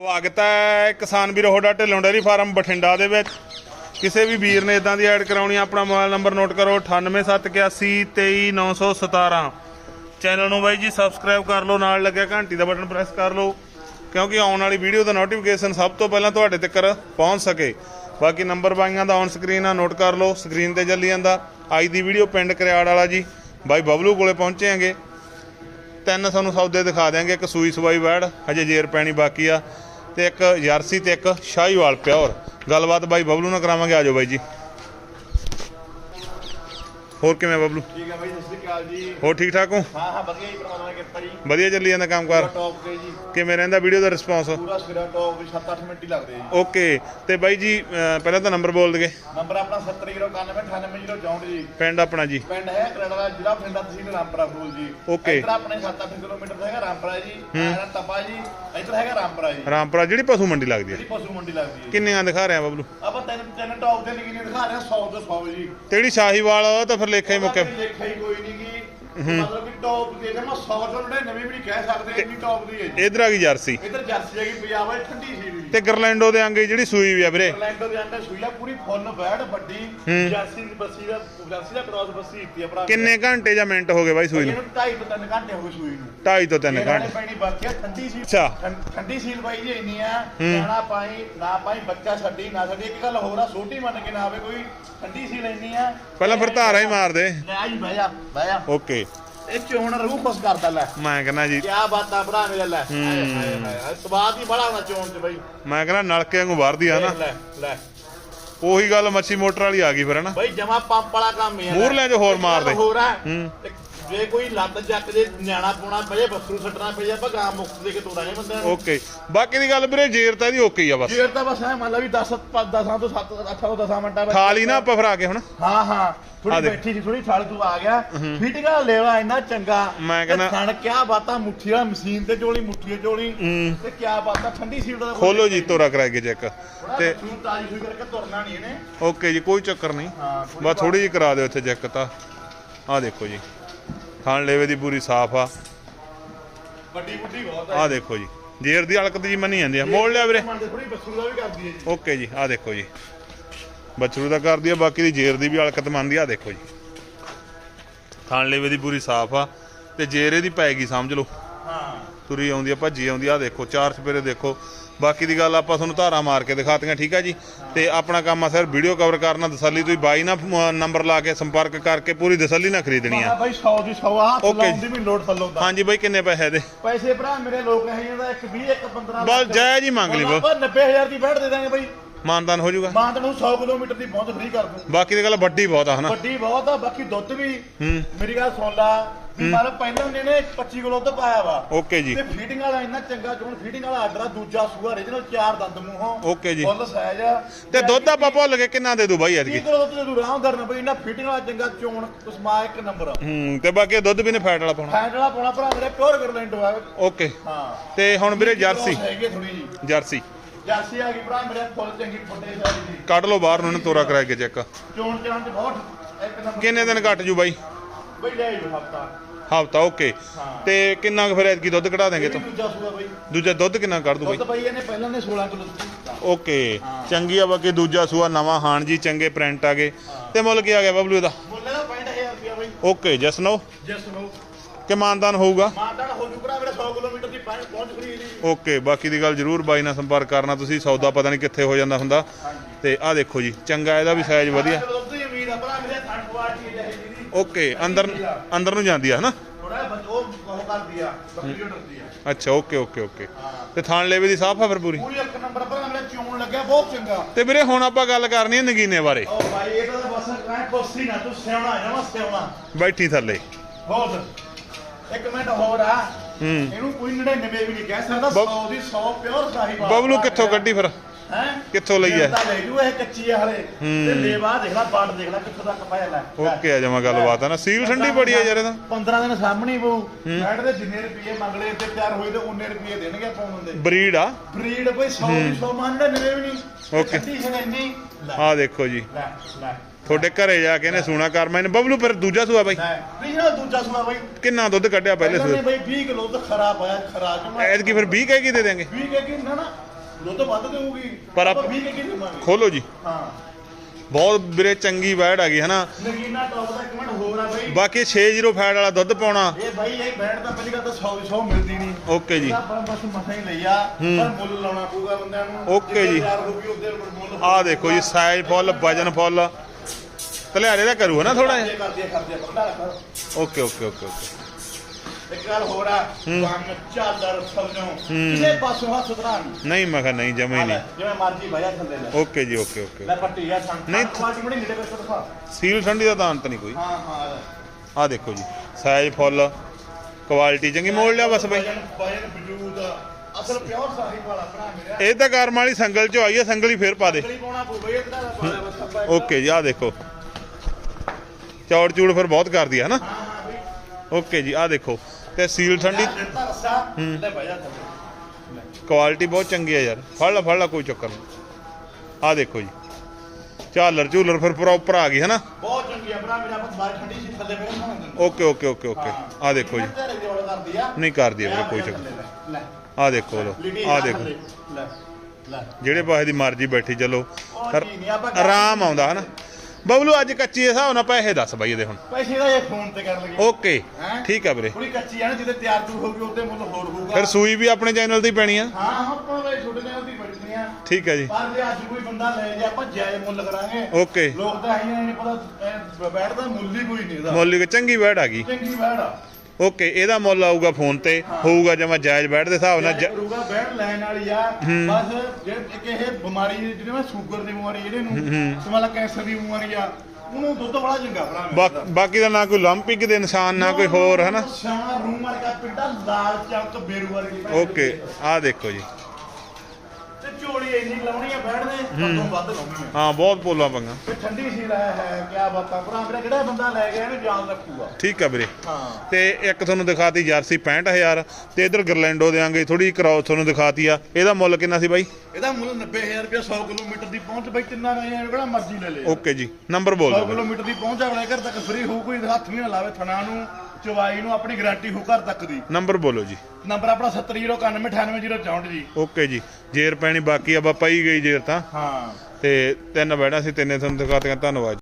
ਸਵਾਗਤ ਹੈ ਕਿਸਾਨ ਵੀਰ ਹੋਡਾ ਢਿੱਲੋਂ ਡੇਅਰੀ ਫਾਰਮ ਬਠਿੰਡਾ ਦੇ ਵਿੱਚ। ਕਿਸੇ ਵੀ ਵੀਰ ਨੇ ਇਦਾਂ ਦੀ ਐਡ ਕਰਾਉਣੀ ਆਪਣਾ ਮੋਬਾਈਲ ਨੰਬਰ ਨੋਟ ਕਰੋ 9871823917 ਚੈਨਲ ਨੂੰ ਬਾਈ ਜੀ ਸਬਸਕ੍ਰਾਈਬ ਕਰ ਲਓ, ਨਾਲ ਲੱਗਿਆ ਘੰਟੀ ਦਾ ਬਟਨ ਪ੍ਰੈਸ ਕਰ ਲਓ, ਕਿਉਂਕਿ ਆਉਣ ਵਾਲੀ ਵੀਡੀਓ ਦਾ ਨੋਟੀਫਿਕੇਸ਼ਨ ਸਭ ਤੋਂ ਪਹਿਲਾਂ ਤੁਹਾਡੇ ਤੱਕ ਪਹੁੰਚ ਸਕੇ। ਬਾਕੀ ਨੰਬਰ ਬਾਈਆਂ ਦਾ ਔਨ ਸਕਰੀਨ ਆ, ਨੋਟ ਕਰ ਲਓ ਸਕਰੀਨ ਤੇ ਚੱਲੀ ਜਾਂਦਾ। ਅੱਜ ਦੀ ਵੀਡੀਓ ਪਿੰਡ ਕਰਿਆੜ ਵਾਲਾ ਜੀ, ਬਾਈ ਬਬਲੂ ਕੋਲੇ ਪਹੁੰਚੇ ਆਂਗੇ ਤਿੰਨ ਸਾਨੂੰ ਸੌਦੇ ਦਿਖਾ ਦਿਆਂਗੇ, ਇੱਕ ਸੂਈ ਸਵਾਈ ਵੈੜ, ਹਜੇ ਜੇਰ ਪੈਣੀ ਬਾਕੀ ਆ। ਤੇ ਇੱਕ ਜਰਸੀ ਤੇ ਇੱਕ ਸ਼ਾਹੀਵਾਲ ਪਿਓਰ। ਗੱਲਬਾਤ ਬਾਈ ਬਬਲੂ ਨਾਲ ਕਰਾਵਾਂਗੇ ਆਜੋ ਬਾਈ ਜੀ। ਹੋਰ ਕਿਵੇਂ ਬਬਲੂ? ਠੀਕ ਹੈ ਬਾਈ ਸਤਿ ਸ਼੍ਰੀ ਅਕਾਲ ਜੀ। ਹੋਰ ਠੀਕ ਠਾਕ ਹੋ? ਹਾਂ ਹਾਂ ਵਧੀਆ ਜੀ ਪਰਮਾਤਮਾ ਜੀ ਵਧੀਆ ਚੱਲੀ ਜਾਂਦਾ ਕੰਮਕਾਰ ਟੌਪ ਤੇ ਜੀ। ਕਿਵੇਂ ਰਹਿੰਦਾ ਵੀਡੀਓ ਦਾ ਰਿਸਪੌਂਸ ਪੂਰਾ ਸਵੇਰਾ ਟੌਪ ਵੀ 7-8 ਮਿੰਟ ਹੀ ਲੱਗਦੇ ਜੀ। ਓਕੇ ਤੇ ਬਾਈ ਜੀ ਅਹ ਪਹਿਲਾਂ ਤਾਂ ਨੰਬਰ ਬੋਲ ਦਗੇ ਨੰਬਰ ਆਪਣਾ 7091988064 ਜੀ ਪਿੰਡ ਆਪਣਾ ਜੀ। ਪਿੰਡ ਹੈ ਕਰੜਾ ਦਾ ਜ਼ਿਲ੍ਹਾ ਬਠਿੰਡਾ ਤਹਿਸੀਲ ਰਾਮਪੁਰਾ ਫੂਲ ਜੀ। Okay. ਇੱਧਰ ਆਪਣੇ 7-8 ਕਿਲੋਮੀਟਰ ਦਾ ਹੈਗਾ ਰਾਮਪੁਰਾ ਜੀ ਆਹ ਤਪਾ ਜੀ ਇੱਧਰ ਹੈਗਾ ਰਾਮਪੁਰਾ ਜੀ। ਰਾਮਪੁਰਾ ਜਿਹੜੀ ਪਸ਼ੂ ਮੰਡੀ ਲੱਗਦੀ ਹੈ। ਜਿਹੜੀ ਪਸ਼ੂ ਮੰਡੀ ਲੱਗਦੀ ਹੈ ਕਿੰਨੀਆਂ ਦਿਖਾ ਰਿਹਾ ਬਬਲੂ? ਆਪਾਂ ਤਿੰਨ ਤਿੰਨ ਟੌਪ ਦੇ ਨਗੀਨੇ ਦਿਖਾ ਰਹੇ ਹਾਂ 100 ਤੋਂ 100 ਜੀ। ਤੇ ਜਿਹੜੀ ਸ਼ਾਹੀਵਾਲ ਆ, ਉਹ ਤਾਂ ਫਿਰ ਲੇਖਾ ਹੀ ਮੁੱਕੇ ਦੇਖਿਆ ਹੀ ਕੋਈ ਨਹੀਂ ਗੀ। ਮਤਲਬ ਕਿ ਟੌਪ ਦੇ ਜਮਾ 100 ਤੋਂ 99 ਵੀ ਨਹੀਂ ਕਹਿ ਸਕਦੇ ਇੰਨੀ ਟੌਪ ਦੀ ਹੈ ਜੀ। ਇਧਰ ਆ ਗਈ ਜਰਸੀ। ਇੱਧਰ ਜਰਸੀ ਹੈਗੀ ਪੰਜਾਬ ਵਾਲੀ ਠੰਡੀ ਸੀ ਜੀ। ਤੇ ਗਰਲੈਂਡੋ ਦੇ ਅੰਗੇ ਜਿਹੜੀ ਸੂਈ ਵੀ ਆ ਵੀਰੇ। orlando ਦੇ ਅੰਦਰ ਸੂਈ ਆ ਪੂਰੀ ਫੁੱਲ ਬੈੜ ਵੱਡੀ। ਜਰਸੀ ਦੀ ਬੱਸੀ ਦਾ ਜਰਸੀ ਦਾ ਕ੍ਰਾਸ ਬੱਸੀ ਦਿੱਤੀ ਆ ਭਰਾ। ਕਿੰਨੇ ਘੰਟੇ ਜਾਂ ਮਿੰਟ ਹੋ ਗਏ ਬਾਈ ਸੂਈ ਨੂੰ? ਇਹਨੂੰ 2.5 ਤੋਂ 3 ਘੰਟੇ ਹੋ ਗਏ ਸੂਈ ਨੂੰ। 2.5 ਤੋਂ 3 ਇਹਨਾਂ ਨੇ ਘੰਟੇ। ਪੈਣੀ ਬਾਕੀ ਆ ਠੰਡੀ ਸੀ ਅੱਛਾ। ਠੰਡੀ ਸੀਲ ਬਾਈ ਜੀ ਇੰਨੀ ਆ ਜਾਣਾ ਪਾਈ ਨਾ ਪਾਈ ਬੱਚਾ ਛੱਡੀ ਨਾ ਛੱਡੀ। ਇੱਕ ਗੱਲ ਹੋਰ ਆ ਛੋਟੀ ਮੰਨ ਕੇ ਨਾ ਆਵੇ ਕੋਈ ਠੰਡੀ ਸੀਲ ਇੰਨੀ ਆ। ਪਹਿਲਾਂ ਫਿਰ ਧਾਰਾ ਹੀ ਮਾਰ ਦੇ। ਲੈ ਜੀ ਬਹਿ ਜਾ ਬਹਿ ਜਾ। ਓਕੇ। ਇਹ ਚੋਣ ਰੂਹ ਖੁਸ਼ ਕਰਦਾ ਲੈ। ਮੈਂ ਕਹਿੰਦਾ ਜੀ। ਕਿਆ ਬਾਤਾਂ ਭਰਾ ਮੇਰੇ ਲੈ। ਹਾਏ ਹਾਏ ਹਾਏ ਸਵਾਦ ਹੀ ਬੜਾ ਹੋਣਾ ਚੋਣ ਚ ਬਾਈ। ਮੈਂ ਕਹਿੰਦਾ ਨਲਕੇ ਵਾਂਗੂ ਵਰਦੀ ਆ ਨਾ। ਲੈ ਲੈ ਉਹੀ ਗੱਲ ਮੱਛੀ ਮੋਟਰ ਵਾਲੀ ਆ ਗਈ ਫਿਰ ਹਨਾ ਬਈ ਜਮਾ ਪੰਪ ਵਾਲਾ ਕੰਮ ਹੀ ਆ ਮੂਹਰਲਿਆਂ 'ਚ ਹੋਰ ਮਾਰ ਦੇ। ਹੋਰ ਆ ਹੂੰ। ਜੇ ਕੋਈ ਲੱਤ ਚੱਕ ਜੇ ਨਿਆਣਾ ਪਾਉਣਾ ਪਏ ਬੱਸਰੂ ਛੱਡਣਾ ਪਏ ਆਪਾਂ ਗਾਂ ਮੁਕਤ ਦੇ ਕੇ ਤੋੜਾਂਗੇ ਬੰਦਿਆਂ ਨੂੰ। ਓਕੇ। ਬਾਕੀ ਦੀ ਗੱਲ ਵੀਰੇ ਜੇਰ ਤਾਂ ਇਹਦੀ ਓਕੇ ਹੀ ਆ ਬਸ। ਜੇਰ ਤਾਂ ਬਸ ਐ ਮੰਨ ਲਾ ਵੀ 10 10 ਤੋਂ 7 8 ਤੋਂ 10 ਮਿੰਟਾਂ ਵਿੱਚ ਲਈ ਨਾ ਆਪਾਂ ਫਰਾ ਕੇ ਹੁਣ। ਹਾਂ ਹਾਂ। ਆ ਥੋੜੀ। ਬੈਠੀ ਸੀ ਥੋੜੀ ਥਾਲ ਤੂੰ ਆ ਗਿਆ। ਫਿਟਿੰਗ ਲੈਵਾ ਇੰਨਾ ਚੰਗਾ। ਮੈਂ ਕਹਿੰਦਾ- ਥਣ ਕਿਆ ਬਾਤਾਂ ਮੁੱਠੀ ਵਾਲਾ ਮਸ਼ੀਨ ਤੇ ਚੋਲੀ ਮੁੱਠੀ ਹੂੰ। ਤੇ ਕਿਆ ਬਾਤਾਂ ਠੰਡੀ ਸੀਟ ਦਾ ਖੋਲੋ ਜੀ ਤੋਰਾ ਕਰਾ ਕੇ ਚੈੱਕ। ਤੇ ਤੇ ਤਾਜੀ ਹੋਈ ਕਰਕੇ ਤੁਰਨਾ ਨਹੀਂ ਇਹਨੇ। ਓਕੇ ਜੀ ਕੋਈ ਚੱਕਰ ਨਹੀਂ। ਹਾਂ ਬਸ ਥੋੜੀ ਜਿਹੀ ਕਰਾ ਦਿਓ ਇੱਥੇ ਚੈੱਕ ਤਾਂ। ਆਹ ਦੇਖੋ ਜੀ। ਖਾਣ ਲੇਵੇ ਦੀ ਪੂਰੀ ਸਾਫ਼ ਆ। ਵੱਡੀ ਬੁੱਢੀ ਬਹੁਤ ਆ। ਆਹ ਦੇਖੋ ਜੀ ਜੇਰ ਦੀ ਹਲਕਤ ਜੀ ਮੰਨੀ ਜਾਂਦੀ ਆ। ਮੋੜ ਲਿਆ ਵੀਰੇ। ਥੋੜੀ ਬੱਸੂ ਦਾ ਵੀ ਕਰਦੀ ਹੈ ਜੀ। ਓਕੇ ਜੀ ਆਹ ਦੇਖੋ ਜੀ। ਬਚਰੂ ਦਾ ਕਰਦੀ ਆ ਬਾਕੀ ਦੀ ਜੇਰ ਦੀ ਵੀ ਹਲਕਤ ਮੰਨਦੀ ਆ ਦੇਖੋ ਜੀ। ਥਾਣ ਲੇਵੇ ਦੀ ਪੂਰੀ ਸਾਫ਼ ਆ ਤੇ ਜੇਰ ਇਹਦੀ ਪੈ ਗਈ ਸਮਝ ਲਓ। ਹਾਂ। ਤੁਰੀ ਆਉਂਦੀ ਆ ਭੱਜੀ ਆਉਂਦੀ ਆ ਦੇਖੋ ਚਾਰ ਚਪੇਰੇ ਦੇਖੋ। ਬਾਕੀ ਦੀ ਗੱਲ ਆਪਾਂ ਤੁਹਾਨੂੰ ਧਾਰਾ ਮਾਰ ਕੇ ਦਿਖਾਤੀਆਂ ਠੀਕ ਆ ਜੀ? ਤੇ ਆਪਣਾ ਕੰਮ ਆ ਸਰ ਵੀਡੀਓ ਕਵਰ ਕਰਨਾ ਤਸੱਲੀ ਤੁਸੀਂ ਬਾਈ ਨਾਲ ਨੰਬਰ ਲਾ ਕੇ ਸੰਪਰਕ ਕਰਕੇ ਪੂਰੀ ਤਸੱਲੀ ਨਾਲ ਖਰੀਦਣੀ ਆ। ਬਾਈ 100 ਦੀ 100 ਹੱਥ ਲਾਉਣ ਦੀ ਵੀ ਲੋਡ ਥੱਲੋਂ ਦਾ ਹਾਂਜੀ ਬਾਈ ਕਿੰਨੇ ਪੈਸੇ ਦੇ? ਪੈਸੇ ਭਰਾ ਮੇਰੇ ਲੋਕ ਹੈ ਜਾਂਦਾ ਇੱਕ 20 ਇੱਕ 15 ਬਸ ਜਾਇਜ਼ ਹੀ ਮੰਗ ਲਈ ਬਸ। ਆਪਾਂ 90000 ਦੀ ਬੈਠ ਦੇ ਦਾਂਗੇ ਬਾਈ। ਮਾਨਦਾਨ ਹੋ ਜਾਊਗਾ। ਮਾਂ ਤੈਨੂੰ 100 ਕਿਲੋਮੀਟਰ ਦੀ ਪਹੁੰਚ ਫ੍ਰੀ ਕਰ ਦੂੰ। ਬਾਕੀ ਦੀ ਗੱਲ ਵੱਡੀ ਬਹੁਤ ਆ ਹਨਾ? ਵੱਡੀ ਬਹੁਤ ਆ ਬਾਕੀ ਦੁੱਧ ਵੀ। ਹੂੰ। ਮੇਰੀ ਗੱਲ ਸੁਣ ਲਾ ਵੀ ਮਾਰਾ ਪਹਿਲਾਂ ਉਹਨੇ ਨੇ 25 ਕਿਲੋ ਦੁੱਧ ਪਾਇਆ ਵਾ। ਓਕੇ ਜੀ। ਤੇ ਫੀਡਿੰਗ ਵਾਲਾ ਇੰਨਾ ਚੰਗਾ ਚੋਣ ਫੀਡਿੰਗ ਵਾਲਾ ਆਰਡਰ ਆ ਦੂਜਾ ਸੂਆ origignal ਚਾਰ ਦੰਦ ਮੂੰਹੋਂ। ਓਕੇ ਜੀ। ਫੁੱਲ ਸਾਈਜ਼ ਆ। ਤੇ ਦੁੱਧ ਆਪਾਂ ਭੁੱਲ ਗਏ ਕਿੰਨਾ ਦੇ ਦੂ ਬਾਈ 30 ਐਤਕੀ ਕਿਲੋ ਦੁੱਧ ਦੇ ਦੂ ਆਰਾਮ ਕਰਨਾ ਬਈ ਇਹਨਾਂ ਫੀਡਿੰਗ ਵਾਲਾ ਚੰਗਾ ਚੋਣ ਉਸਮਾ ਇੱਕ ਨੰਬਰ ਹੂੰ ਤੇ ਬਾਕੀ ਦੁੱਧ ਵੀ ਨੇ ਫੈਟ ਵਾਲਾ ਪਾਉਣਾ। ਫੈਟ ਵਾਲਾ ਪਾਉਣਾ ਭਰਾ ਮੇਰੇ ਪਿਓਰ ਗਰਲੈਂਡੋ ਆ। ਓਕੇ। ਹਾਂ। ਤੇ ਹੁਣ ਵੀਰੇ ਜਰਸੀ। ਜਰਸੀ। ਜਰਸੀ ਆ ਗਈ ਭਰਾ ਮੇਰੇ ਫੁੱਲ ਚੰਗੀ ਫੁੱਟੇ ਸਾਰੀ ਕੱਢ ਲਓ ਬਾਹਰ ਨੂੰ ਤੋਰਾ ਕਰਾ ਕੇ ਚੈੱਕ। ਚੋਣ ਚਾਣ ਚ ਬਹੁਤ ਕਿੰਨੇ ਦਿਨ ਘਟ ਜੂ ਬਾਈ? ਬਈ ਲੈ ਜੂ ਹਫਤਾ। ਹਫਤਾ ਓਕੇ। ਹਾਂ। ਤੇ ਕਿੰਨਾ ਕੁ ਫਿਰ ਐਤਕੀ ਦੁੱਧ ਕਢਾ ਦੇਂਗੇ ਤੂੰ? ਦੂਜਾ ਸੂਆ ਬਈ। ਦੂਜਾ ਦੁੱਧ ਕਿੰਨਾ ਕੱਢ ਦੂ ਬਾਈ? ਦੁੱਧ ਬਈ ਇਹਨੇ ਪਹਿਲਾਂ ਨੇ 16 ਕਿਲੋ ਦਿੱਤਾ। ਓਕੇ। ਚੰਗੀ ਆ ਬਾਕੀ ਦੂਜਾ ਸੂਆ ਨਵਾਂ ਹਾਣ ਜੀ ਚੰਗੇ ਪ੍ਰਿੰਟ ਆ ਗਏ। ਤੇ ਮੁੱਲ ਕੀ ਆ ਗਿਆ ਬਬਲੂ ਇਹਦਾ ਮੁੱਲੇ ਦਾ 65000 ਰੁਪਿਆ ਬਈ। ਓਕੇ ਜਸ ਨੋ। ਜਸ ਨੂੰ। ਕਿ ਮਾਨਦਾਨ ਹੋਊਗਾ? ਮਾਨਦਾਨ ਹੋ ਜੂ ਭਰਾ ਮੇਰੇ 100 ਕਿਲੋਮੀਟਰ ਦੀ ਪਹੁੰਚ ਪਹੁੰਚ ਫਰੀ ਦੀ ਓਕੇ ਬਾਕੀ ਦੀ ਗੱਲ ਜਰੂਰ ਬਾਈ ਨਾਲ ਸੰਪਰਕ ਕਰਨਾ ਤੁਸੀਂ। ਸੌਦਾ ਪਤਾ ਨਹੀਂ ਕਿੱਥੇ ਹੋ ਜਾਂਦਾ ਹੁੰਦਾ। ਤੇ ਆਹ ਦੇਖੋ ਜੀ ਚੰਗਾ ਇਹਦਾ ਵੀ ਸਾਈਜ਼ ਵਧੀਆ। ਚਲੋ ਦੁੱਧ ਦੀ ਉਮੀਦ ਆ ਭਰਾ ਮੇਰੇ ਥਣ ਕੁਆਲਿਟੀ ਹੈ ਜੀ ਓਕੇ ਅੰਦਰ ਅੰਦਰ ਨੂੰ ਜਾਂਦੀ ਆ ਹਨਾ? ਥੋੜਾ ਉਹ ਉਹ ਕਰਦੀ ਆ ਬੱਕਰੀ ਡਰਦੀ ਆ। ਅੱਛਾ ਓਕੇ ਓਕੇ ਓਕੇ। ਤੇ ਥਾਣ ਲੇਵੇ ਦੀ ਸਾਫ਼ ਆ ਫਿਰ ਪੂਰੀ? ਪੂਰੀ ਇੱਕ ਨੰਬਰ ਭਰਾ ਮੇਰੇ ਚੋਣ ਲੱਗਿਆ ਬਹੁਤ ਚੰਗਾ। ਤੇ ਵੀਰੇ ਹੁਣ ਆਪਾਂ ਗੱਲ ਕਰਨੀ ਹੈ ਨਗੀਨੇ ਬਾਰੇ। ਓ ਭਾਈ ਇਹ ਤਾਂ ਬਸ ਕਹਿ ਕੋਸੀ ਨਾ ਤੂੰ ਸਿਆਣਾ ਜਮਾ ਸਿਆਣਾ ਬੈਠੀ ਥੱਲੇ। ਬਹੁਤ ਇੱਕ ਮਿੰਟ ਹੋਰ ਆ। ਹੂੰ। ਇਹਨੂੰ ਕੋਈ 99 ਵੀ ਨਹੀਂ ਕਹਿ ਸਕਦਾ 100 ਦੀ 100 ਪਿਓਰ ਸਾਹੀਵਾਲ ਬਬਲੂ ਕਿੱਥੋਂ ਕੱਢੀ ਫਿਰ? ਹੈ? ਕਿੱਥੋਂ ਲਈ ਹੈ? ਲੈ ਜੂ ਇਹ ਕੱਚੀ ਆ ਹਲੇ। ਤੇ ਲੇਵਾ ਦੇਖ ਲੈ ਬਾੜ ਦੇਖ ਲੈ ਕਿੱਥੋਂ ਤੱਕ ਪਾਇਆ ਲੈ ਓਕੇ ਆ ਜਮਾ ਗੱਲਬਾਤ ਆ ਨਾ। ਸੀਲ ਠੰਡੀ ਬੜੀ ਆ ਯਾਰ ਇਹਦਾ। 15 ਦਿਨ ਸਾਹਮਣੇ ਬੂ ਬੈਠ ਦੇ ਜਿੰਨੇ ਰੁਪਏ ਮੰਗਲੇ ਤੇ ਤਿਆਰ ਹੋਈ ਤੇ ਉਹਨੇ ਰੁਪਏ ਦੇਣਗੇ ਉਹਨਾਂ ਦੇ। ਬਰੀਡ ਆ। ਬਰੀਡ ਕੋਈ 100 ਦੀ 100 ਮੰਨ 99 ਵੀ ਨਹੀਂ। ਲੈ। ਆਹ ਦੇਖੋ ਜੀ। ਲੈ ਲੈ। ਤੁਹਾਡੇ ਘਰੇ ਜਾ ਕੇ ਇਹਨੇ ਸੂਣਾ ਕਰ ਮੈਂ ਬਬਲੂ ਫਿਰ ਦੂਜਾ ਸੂਆ ਬਾਈ। ਲੈ। ਰੀਜਨਲ ਦੂਜਾ ਸੁਣਾ ਬਾਈ। ਕਿੰਨਾ ਦੁੱਧ ਕੱਢਿਆ ਪਹਿਲੇ ਨੇ ਸੂਏ ਬਾਈ 20 ਕਿਲੋ ਤਾਂ ਖਰਾਬ ਆਇਆ ਖਰਾਬ ਜਮਾ ਐਤਕੀ ਫਿਰ 20 ਕਹਿ ਕੇ ਦੇ ਦੇਂਗੇ 20 ਕੇ ਕਿ ਨਾ ਨਾ। ਦੁੱਧ ਵੱਧ ਦੇਊਗੀ। ਪਰ ਆਪ- 20 ਕਿਲੋ ਦੇਵਾਂਗੇ। ਖੋਲੋ ਜੀ। ਹਾਂ। ਬਹੁਤ ਵੀਰੇ ਚੰਗੀ ਵੈੜ ਹੈਗੀ ਹਨਾ? ਨਗੀਨਾ ਟੌਪ ਦਾ ਇੱਕ ਮਿੰਟ ਹੋਰ ਆ ਬਈ। ਬਾਕੀ 60 ਫੈਟ ਵਾਲਾ ਦੁੱਧ ਪਾਉਣਾ। ਇਹ ਬਾਈ ਇਹ ਬੈਠ ਤਾਂ ਪਹਿਲੀ ਗੱਲ ਤਾਂ 100 100 ਮਿਲਦੀ ਨਹੀਂ। ਓਕੇ ਜੀ। ਆਪਾਂ ਬਸ ਮਸਾਂ ਹੀ ਲਈਆ ਪਰ ਮੁੱਲ ਲਾਉਣਾ ਪਊਗਾ ਬੰਦਿਆਂ ਨੂੰ। ਓਕੇ ਜੀ। ਜਿੱਦਾਂ ਤਿਆਰ ਹੋਊਗੀ ਉਹਦੇ ਮੁੱਲ ਆਹ ਦੇਖੋ ਜੀ ਸਾਈਜ਼ ਫੁੱਲ ਵਜਨ ਫੁੱਲ। ਤਲਿਆਰੇ ਦਾ ਕਰੂ ਹਨਾ ਥੋੜਾ ਜਿਹਾ? ਕਰਦੇ ਕਰਦੇ ਬੰਦਾ ਰੱਖ ਓਕੇ ਓਕੇ ਓਕੇ ਓਕੇ। ਇੱਕ ਗੱਲ ਹੋਰ ਆ ਬੰਨ ਚਾਦਰ ਸਮਝੋ ਕਿਸੇ ਪਾਸੋਂ ਹੱਥ ਸੁਧਰਾ ਨਹੀਂ। ਨਹੀਂ ਮੈਂ ਕਿਹਾ ਨਹੀਂ ਜਮੇ ਨਹੀਂ। ਜਿਵੇਂ ਮਰਜ਼ੀ ਭਾਇਆ ਥੱਲੇ ਲੈ। ਓਕੇ ਜੀ ਓਕੇ ਓਕੇ। ਲੈ ਪੱਟੀ ਆ ਸੰਗ ਨਹੀਂ। ਕੁਆਲਿਟੀ ਬੜੀ ਨੇੜੇ ਕਰਕੇ ਦਿਖਾ। ਸੀਲ ਠੰਡੀ ਦਾ ਤਾਂ ਅੰਤ ਨਹੀਂ ਕੋਈ। ਹਾਂ ਹਾਂ ਦੇਖੋ ਜੀ ਸਾਈਜ਼ ਫੁੱਲ ਕੁਆਲਿਟੀ ਚੰਗੀ ਮੋੜ ਲਿਆ ਬਸ ਬਈ। ਵਜਨ ਵਜਨ ਵਜੂਦ ਅਸਲ ਪਿਓਰ ਸਾਹਿਬ ਵਾਲਾ ਭਰਾ ਮੇਰਾ ਇਹ ਤਾਂ ਕਰਮ ਵਾਲੀ ਸੰਗਲ ਚ ਆਈ ਹੈ ਸੰਗਲ ਹੀ ਫੇਰ ਪਾ ਦੇ। ਓਕੇ ਜੀ ਆਹ ਦੇਖੋ। ਚੌੜ ਚੂੜ ਫਿਰ ਬਹੁਤ ਕਰਦੀ ਹੈ ਹਨਾ? ਹਾਂ ਹਾਂ ਓਕੇ ਜੀ ਆਹ ਦੇਖੋ। ਤੇ ਸੀਲ ਠੰਡੀ। ਕੁਆਲਿਟੀ ਬਹੁਤ ਚੰਗੀ ਹੈ ਯਾਰ। ਫੜ ਲਾ ਫੜ ਲਾ ਕੋਈ ਚੱਕਰ ਨਹੀਂ। ਆਹ ਦੇਖੋ ਜੀ। ਝਾਲਰ ਝੂਲਰ ਫਿਰ ਪ੍ਰੋਪਰ ਆ ਗਈ ਹਨਾ? ਬਹੁਤ ਚੰਗੀ ਆ ਭਰਾ ਮੇਰਾ ਬਾਹਰ ਠੰਡੀ ਸੀ ਥੱਲੇ ਬੈਠ ਨਾ ਓਕੇ ਓਕੇ ਓਕੇ ਓਕੇ। ਆਹ ਦੇਖੋ ਜੀ। ਆ। ਨਹੀਂ ਕਰਦੀ ਵੀਰੇ ਕੋਈ ਚੱਕਰ ਆਹ ਦੇਖੋ ਲੋ ਆ ਦੇਖੋ। ਥੱਲੇ, ਲੈ ਲੈ। ਜਿਹੜੇ ਪਾਸੇ ਦੀ ਮਰਜ਼ੀ ਬੈਠੀ ਚਲੋ। ਆਰਾਮ ਆਉਂਦਾ ਹਨਾ? ਬਬਲੂ ਅੱਜ ਕੱਚੀ ਦੇ ਹਿਸਾਬ ਨਾਲ ਪੈਸੇ ਦੱਸ ਬਾਈ ਇਹਦੇ ਹੁਣ। ਪੈਸੇ ਦਾ ਇਹ ਫੋਨ ਤੇ ਕਰ ਲਗੇ ਓਕੇ ਹੈਂ? ਠੀਕ ਆ ਵੀਰੇ। ਥੋੜੀ ਕੱਚੀ ਆ ਨਾ ਜਿਹਦੇ ਤਿਆਰ ਤੂ ਹੋਊਗੀ ਉਹਦੇ ਮੁੱਲ ਹੋਰ ਹੋਊਗਾ। ਫਿਰ ਸੂਈ ਵੀ ਆਪਣੇ ਚੈਨਲ ਤੇ ਹੀ ਪੈਣੀ ਆ। ਹਾਂ ਹਾਂ ਆਪਾਂ ਦੇ ਛੋਟੇ ਨੇ ਉਹਦੀ ਬੜਨੀ ਆ। ਠੀਕ ਹੈ ਜੀ। ਪਰ ਜੇ ਅੱਜ ਕੋਈ ਬੰਦਾ ਲੈ ਜੇ ਆਪਾਂ ਜਾਇਜ਼ ਮੁੱਲ ਕਰਾਂਗੇ। ਓਕੇ। ਲੋਕ ਤਾਂ ਆਈ ਨਹੀਂ ਪਤਾ ਬੈਠਦਾ ਮੁੱਲ ਹੀ ਕੋਈ ਨਹੀਂ ਇਹਦਾ। ਮੁੱਲ ਚੰਗੀ ਬੈੜ ਆ ਗਈ। ਚੰਗੀ ਬੈਠ ਆ। ਓਕੇ ਇਹਦਾ ਮੁੱਲ ਆਊਗਾ ਫੋਨ ਤੇ ਹੋਊਗਾ ਜਮਾ ਜਾਇਜ਼ ਬੈੜ ਦੇ ਹਿਸਾਬ ਨਾਲ ਕਰੂਗਾ ਬੈਠ ਲੈਣ ਵਾਲੀ ਆ। ਬਸ ਜੇ ਇੱਕ ਇਹ ਬਿਮਾਰੀ ਜਿਹੜੀ ਮੈਂ ਸ਼ੂਗਰ ਦੀ ਬਿਮਾਰੀ ਜਿਹੜੇ ਨੂੰ ਸਮਾਲਾ ਕੈਂਸਰ ਦੀ ਬਿਮਾਰੀ ਆ ਉਹਨੂੰ ਦੁੱਧ ਬੜਾ ਚੰਗਾ ਭਰਾ ਬਾਕੀ ਦਾ ਨਾ ਕੋਈ ਲੰਪਿਕ ਦੇ ਨਿਸ਼ਾਨ ਨਾ ਕੋਈ ਹੋਰ ਹਨਾ? ਸ਼ਾਂ ਰੂਮ ਵਰਗਾ ਪਿੰਡਾ ਲਾਲ ਚੌਕ ਬੇਰੂ ਭੈਣ ਓਕੇ ਆਹ ਦੇਖੋ ਜੀ। ਤੇ ਝੋਲੀ ਇੰਨੀ ਲਾਉਣੀ ਆ ਬੈਠਦੇ ਕਦੋਂ ਵੱਧ ਲਾਉਣੀ ਆ ਹਾਂ ਬਹੁਤ ਪੋਲਾ ਪੰਗਾ ਤੇ ਠੰਡੀ ਸੀ ਲੈ ਹੈ ਕਿਆ ਬਾਤਾਂ। ਭਰਾ ਮੇਰਾ ਕਿਹੜਾ ਬੰਦਾ ਲੈ ਗਿਆ ਇਹਨੂੰ ਜਾਨ ਰੱਖੂਗਾ? ਠੀਕ ਆ ਵੀਰੇ। ਹਾਂ। ਤੇ ਇੱਕ ਤੁਹਾਨੂੰ ਦਿਖਾਤੀ ਜਰਸੀ 65000 ਤੇ ਇਧਰ ਗਰਲੈਂਡੋ ਦੇਾਂਗੇ ਥੋੜੀ ਕਰਾਉ ਤੁਹਾਨੂੰ ਦਿਖਾਤੀ ਆ। ਇਹਦਾ ਮੁੱਲ ਕਿੰਨਾ ਸੀ ਬਾਈ? ਇਹਦਾ ਮੁੱਲ 90000 ਰੁਪਏ 100 ਕਿਲੋਮੀਟਰ ਦੀ ਪਹੁੰਚ। ਬਈ ਤਿੰਨਾਂ ਇਹਨੂੰ ਕਿਹੜਾ ਮਰਜ਼ੀ ਲੈ ਲੇ ਓਕੇ ਜੀ ਨੰਬਰ ਬੋਲ 100 ਦਿਓ ਕਿਲੋਮੀਟਰ ਦੀ ਪਹੁੰਚ ਆਪਣੇ ਘਰ ਤੱਕ ਫ੍ਰੀ ਹੋਊ ਕੋਈ ਹੱਥ ਵੀ ਨਾ ਲਾਵੇ ਥਣਾ ਨੂੰ। ਚਵਾਈ ਨੂੰ ਆਪਣੀ ਗਾਰੰਟੀ ਹੋ ਘਰ ਤੱਕ ਦੀ। ਨੰਬਰ ਬੋਲੋ ਜੀ। ਨੰਬਰ ਆਪਣਾ 7091988064 ਜੀ। ਓਕੇ ਜੀ। ਜੇਰ ਪੈਣੀ ਬਾਕੀ ਆ ਬਾ ਪਈ ਗਈ ਜੇਰ ਤਾਂ। ਹਾਂ। ਤੇ ਤਿੰਨ ਬੈਣਾ ਸੀ ਤਿੰਨੇ ਤੁਹਾਨੂੰ ਦਿਖਾਤੀਆਂ ਧੰਨਵਾਦ